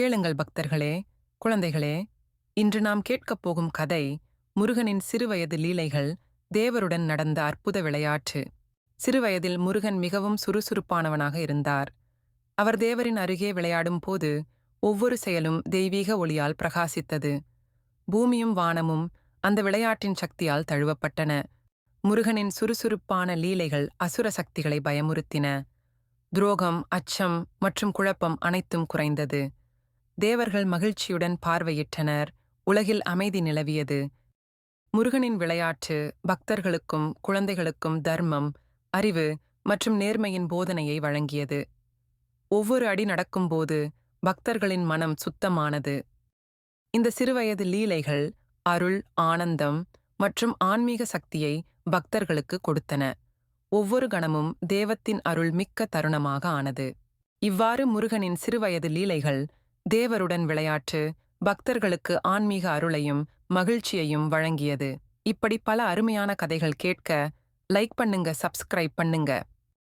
கேளுங்கள் பக்தர்களே குழந்தைகளே இன்று நாம் கேட்கப் போகும் கதை முருகனின் சிறுவயது லீலைகள் தேவருடன் நடந்த அற்புத விளையாட்டு. சிறுவயதில் முருகன் மிகவும் சுறுசுறுப்பானவனாக இருந்தார். அவர் தேவரின் அருகே விளையாடும் போது ஒவ்வொரு செயலும் தெய்வீக ஒளியால் பிரகாசித்தது. பூமியும் வானமும் அந்த விளையாட்டின் சக்தியால் தழுவப்பட்டன. முருகனின் சுறுசுறுப்பான லீலைகள் அசுர சக்திகளை பயமுறுத்தின. துரோகம் அச்சம் மற்றும் குழப்பம் அனைத்தும் குறைந்தது. தேவர்கள் மகிழ்ச்சியுடன் பார்வையிட்டனர். உலகில் அமைதி நிலவியது. முருகனின் விளையாட்டு பக்தர்களுக்கும் குழந்தைகளுக்கும் தர்மம் அறிவு மற்றும் நேர்மையின் போதனையை வழங்கியது. ஒவ்வொரு அடி நடக்கும்போது பக்தர்களின் மனம் சுத்தமானது. இந்த சிறுவயது லீலைகள் அருள் ஆனந்தம் மற்றும் ஆன்மீக சக்தியை பக்தர்களுக்கு கொடுத்தன. ஒவ்வொரு கணமும் தேவத்தின் அருள் மிக்க தருணமாக ஆனது. இவ்வாறு முருகனின் சிறுவயது லீலைகள் தேவருடன் விளையாட்டு பக்தர்களுக்கு ஆன்மீக அருளையும் மகிழ்ச்சியையும் வழங்கியது. இப்படி பல அருமையான கதைகள் கேட்க லைக் பண்ணுங்க சப்ஸ்கிரைப் பண்ணுங்க.